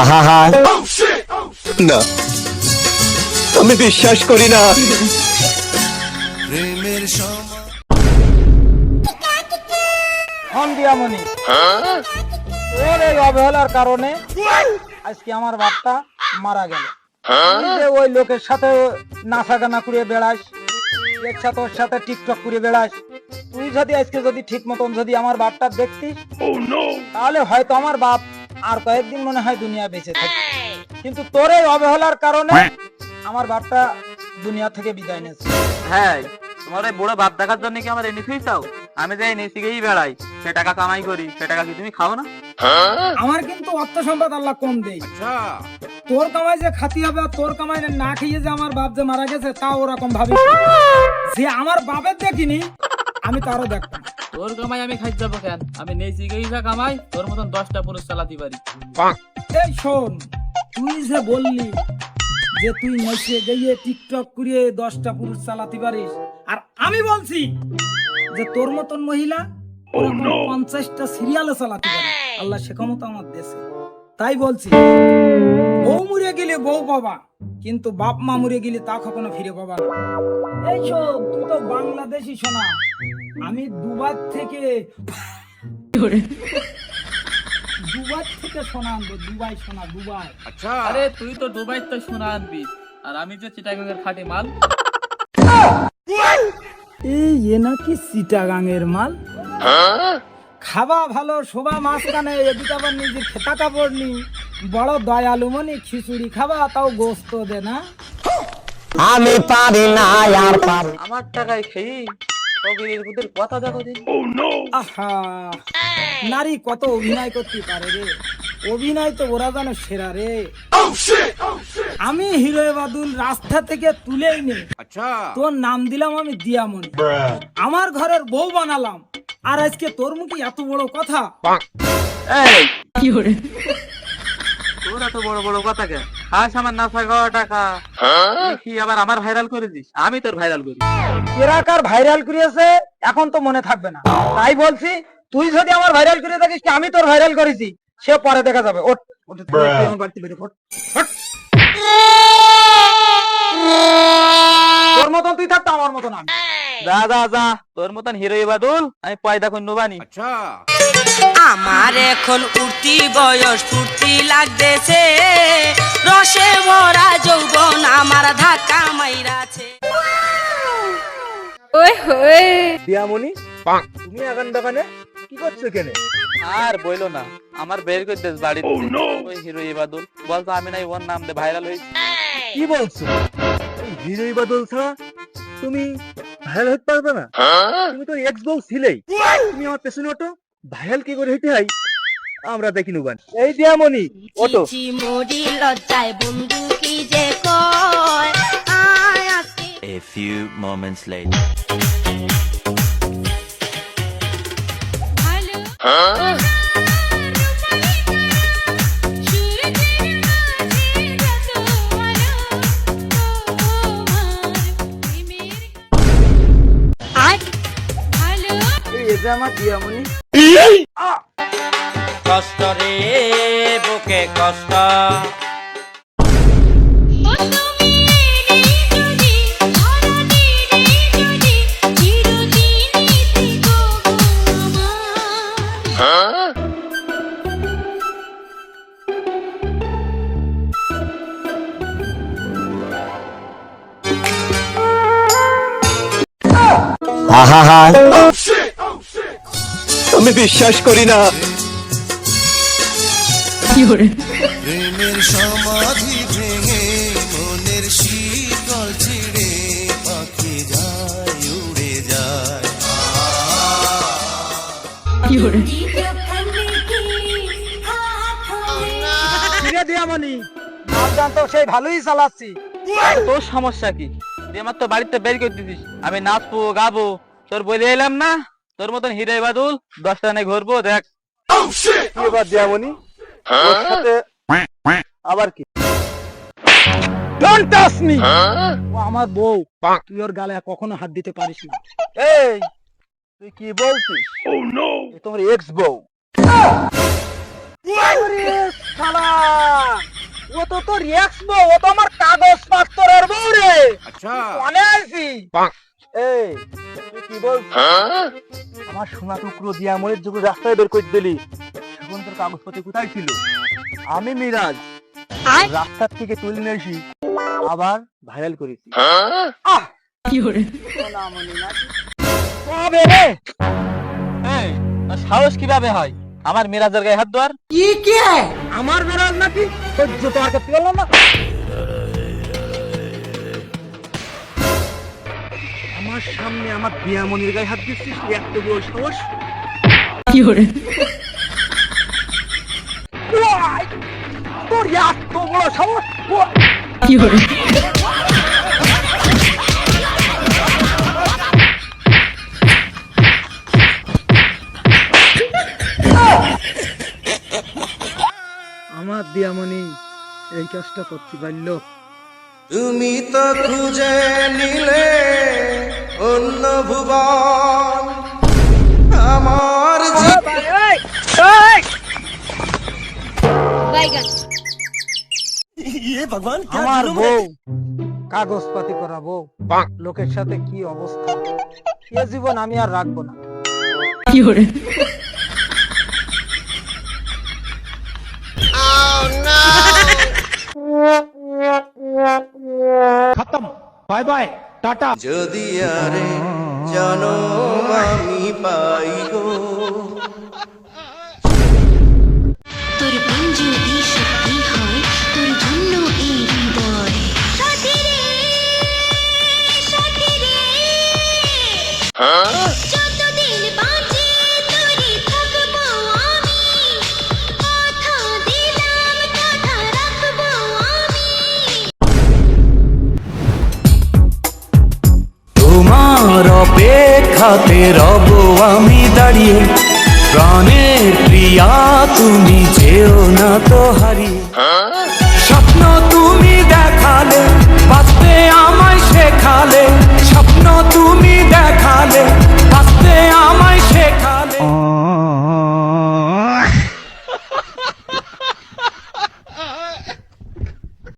আহা না। আমি বিশ্বাস করি না। ফোন দিয়ামনি তোর এই অবহেলার কারণে আজকে আমার বাপটা মারা গেল। ওই লোকের সাথে নাচা গানা করে বেড়াস এর সাথে ওর সাথে টিকটক করে বেড়াস তুই যদি আজকে যদি ঠিক মতন যদি আমার বাপটা দেখতিস তাহলে হয়তো আমার বাপ আর কয়েকদিন মনে হয় দুনিয়া বেঁচে থাকে কিন্তু তোর এই অবহেলার কারণে আমার বাপটা দুনিয়া থেকে বিদায় নিয়েছে। হ্যাঁ তোমার ওই বুড়ো বাপ দেখার জন্য কি আমার এনেছেই চাও আমি যে নেছি গেই বেড়াই সে টাকা কামাই করি সে টাকা কি তুমি খাও না? আমার কিন্তু অর্থ সম্পদ আল্লাহ কম দেই তোর কামাই যে খাতি হবে আর তোর কামাই না খেয়ে যে আমার বাপ যে মারা গেছে তা ওরকম ভাবি যে আমার বাপের দেখিনি আমি তারও দেখতাম তোর কামাই আমি খাই যাব কেন? আমি নেছি গেই যা কামাই তোর মতন দশটা পুরুষ চালাতে পারি। এই শোন তুই যে বললি যে তুই নেচে গিয়ে টিকটক করিয়ে দশটা পুরুষ চালাতে পারিস আর আমি বলছি যে তোর মতন মহিলা পঞ্চাশটা সিরিয়ালে চালাতে পারে। আল্লাহ সে ক্ষমতা আমার দেশে। তাই বলছি বউ মরে গেলে বউ পাবা। কিন্তু বাপ মা মরে গেলে তা কখনো ফিরে পাবা না। এই শোন তুই তো বাংলাদেশি শোনা আমি দুবার থেকে দুবার থেকে সোনা আনব দুবাই সোনা দুবাই। আচ্ছা। আরে তুই তো দুবাই তো সোনা আনবি। আর আমি যে চিটাগাঙ্গের খাঁটি মাল। এই এ নাকি চিটাগাঙের মাল? খাবা ভালো শোভা মাছ কানে এদিকে আবার নিজে খেতা কাপড় নি। বড় দয়ালু মনি খিচুড়ি খাবা তাও গোস্ত দে না। আমি পারি না আর পারি আমার টাকায় খেয়ে কথা দেখো দিন আহা! নারী কত অভিনয় করতে পারে রে। অভিনয় তো ওরা যেন সেরা রে। আমি হিরো বাদুল রাস্তা থেকে তুলেই নে। তোর নাম দিলাম আমি দিয়ামণি। আমার ঘরের বউ বানালাম। আর আজকে তোর মুখে এত বড় কথা। এই তোর এত বড় বড় কথা কে? খাস আমার না খাওয়া টাকা। কি আবার আমার ভাইরাল করে দিস। আমি তোর ভাইরাল করি। এরাকার ভাইরাল করিয়েছে এখন তো মনে থাকবে না। তাই বলছি তুই যদি আমার ভাইরাল করে থাকিস কি আমি তোর ভাইরাল করেছি? সে পরে দেখা যাবে। ওট আমার বাড়িতে বেরো, যা যা যা তোর মতন হিরো বাদুল আমি পয়দা বানি। আমার এখন উঠতি বয়স ফুর্তি লাগতেছে। রসে ভরা যৌবন আমার ধাক্কা মাইরাছে। দিয়ামণি তুমি এখন দোকানে কি করছ কেন আর বইলো না আমার বের করে দিস বাড়িতে ওই হিরো বাদুল বলতো আমি নাই ওর নাম দে ভাইরাল হয়েছি। কি বলছো? হিরো ইবাদুল ছাড়া তুমি ভাইরাল হতে পারবে না। তুমি তো এক্স বউ ছিলেই। তুমি আমার পেছনে ওটো ভাইরাল কি করে হইতে হয় আমরা দেখি নুবান। এই দিয়ামণি বন্ধু কি যে কয়? আয় A few moments later. এই যে আমার দিয়ামণি। কষ্ট রে বুকে কষ্ট। আহা আমি বিশ্বাস করি না। প্রেমের সমাধি ভেঙে মনের শীতল ছিড়ে পাখি যায় উড়ে যায়। জানতো সেই ভালোই চালাচ্ছি। তোর সমস্যা কি? তুই আমার তো বাড়িতে বের করে দিছিস আমি নাচবো গাবো তোর বলে এলাম না? তোর মতন হিরে বাদুল দশ টানে ঘুরবো দেখ। এবার আবার কি? আমার বউ। তুই ওর গালে কখনো হাত দিতে পারিস না। এই তুই কি বলছিস? তোমার এক্স বউ। ও তো তোর এক্স বউ ও তো আমার কাগজ পাত্তরের বউ রে। আচ্ছা। মনে এই কি বলছিস আমার সোনা টুকরো দিয়া মনের যুগে রাস্তায় বের করে দিলি। তখন তোর কাগজপত্র কোথায় ছিল? আমি মিরাজ। রাস্তার থেকে তুলে নিয়ে এসি আবার ভাইরাল করেছি। কবে রে? এই সাহস কীভাবে হয়? আমার মিরাজের গায়ে হাত দেওয়ার? আমার মিরাজ নাকি? সহ্য তো আর করতে পারলাম না? আমার সামনে আমার বিয়ামনির গায়ে হাত দিচ্ছিস এত বড় সাহস? ওয়াই! তোর এত বড় সাহস? ওয়াই! আমার দিয়ামণি এই কাজটা করতে পারল? তুমি তো খুঁজে নিলে ভুবন আমার বাইগান আমার বউ কাগজপাতি করা বউ। লোকের সাথে কি অবস্থা? এ জীবন আমি আর রাখব না। যদি আরে জানো আমি পাই হাতে রব আমি দাঁড়িয়ে। প্রাণের প্রিয়া তুমি যেও না তো হারিয়ে।